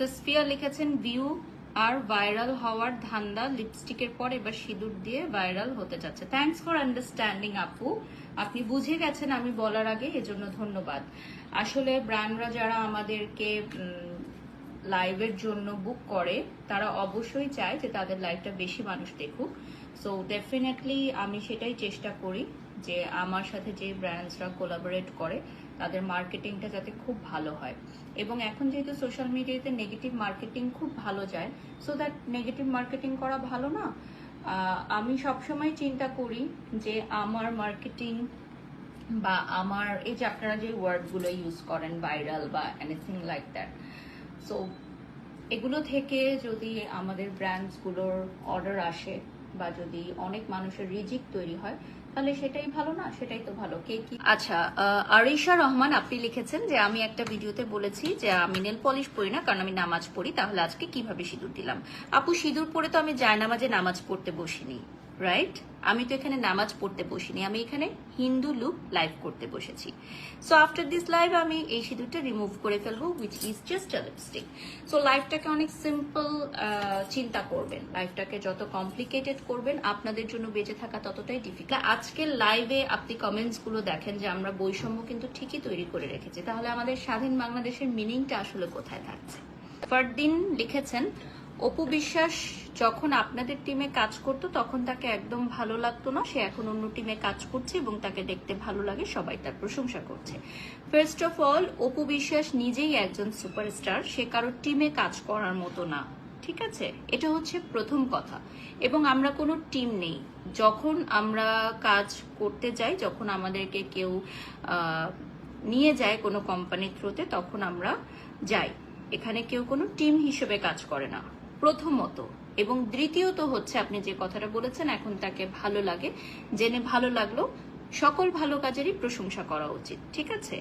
তসফিয়া লিখেছেন ভিউ আর ভাইরাল হওয়ার ধান্দা লিপস্টিকের পর এবার সিঁদুর দিয়ে ভাইরাল হতে যাচ্ছে। থ্যাঙ্কস ফর আন্ডারস্ট্যান্ডিং আপু। আপনি বুঝে গেছেন আমি বলার আগে, এজন্য ধন্যবাদ। আসলে ব্র্যান্ডরা যারা আমাদেরকে লাইভের জন্য বুক করে, তারা অবশ্যই চায় যে তাদের লাইভটা বেশি মানুষ দেখুক। সো ডেফিনেটলি আমি সেটাই চেষ্টা করি। যে আমার সাথে যে ব্র্যান্ডসরা কোলাবোরেট করে, তাদের মার্কেটিংটা যাতে খুব ভালো হয়। এবং এখন যেহেতু সোশ্যাল মিডিয়াতে নেগেটিভ মার্কেটিং খুব ভালো যায় সো দ্যাট নেগেটিভ মার্কেটিং করা ভালো না আমি সবসময় চিন্তা করি যে আমার মার্কেটিং বা আমার, এই যে আপনারা যে ওয়ার্ডগুলো ইউজ করেন ভাইরাল বা এনিথিং লাইক দ্যাট সো এগুলো থেকে যদি আমাদের ব্র্যান্ডসগুলোর অর্ডার আসে বা যদি অনেক মানুষের রিজিক তৈরি হয় তাহলে সেটাই ভালো না? সেটাই তো ভালো। কে কি আচ্ছা আরিশা রহমান আপনি লিখেছেন যে, আমি একটা ভিডিওতে বলেছি যে, আমি নেল পলিশ পরি না, কারণ আমি নামাজ পড়ি, তাহলে আজকে কীভাবে সিঁদুর দিলাম? আপু, সিঁদুর পরে তো আমি জায়নামাজে নামাজ পড়তে বসিনি। রাইট আমি তো এখানে নামাজ পড়তে বসিনি, আমি এখানে হিন্দু লুক লাইভ করতে বসেছি। সো আফটার দিস লাইভ আমি এই সিঁদুরটা রিমুভ করে ফেলব which is just lipstick so লাইফটাকে অনেক সিম্পল চিন্তা করবেন। লাইফটাকে যত কমপ্লিকেটেড করবেন, আপনাদের জন্য বেঁচে থাকা ততটাই ডিফিকাল্ট আজকের লাইভে আপনি কমেন্টসগুলো দেখেন যে আমরা বৈষম্য কিন্তু ঠিকই তৈরি করে রেখেছি। তাহলে আমাদের স্বাধীন বাংলাদেশের মিনিংটা আসলে কোথায় থাকছে? ফারদিন লিখেছেন, অপু বিশ্বাস যখন আপনাদের টিমে কাজ করতো, তখন তাকে একদম ভালো লাগতো না। সে এখন অন্য টিমে কাজ করছে এবং তাকে দেখতে ভালো লাগে, সবাই তার প্রশংসা করছে। First of all Apu Biswas নিজেই একজন সুপারস্টার সে কারোর টিমে কাজ করার মতো না, ঠিক আছে? এটা হচ্ছে প্রথম কথা। এবং আমরা কোনো টিম নেই। যখন আমরা কাজ করতে যাই, যখন আমাদেরকে কেউ নিয়ে যায় কোনো কোম্পানির থ্রুতে তখন আমরা যাই। এখানে কেউ কোনো টিম হিসেবে কাজ করে না। প্রথমত, এবং দ্বিতীয়ত হচ্ছে আপনি যে কথাটা বলেছেন, এখন তাকে ভালো লাগে। জেনে ভালো লাগল, সকল ভালো কাজেরই প্রশংসা করা উচিত, ঠিক আছে?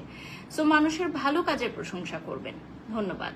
সো মানুষের ভালো কাজের প্রশংসা করবেন। ধন্যবাদ।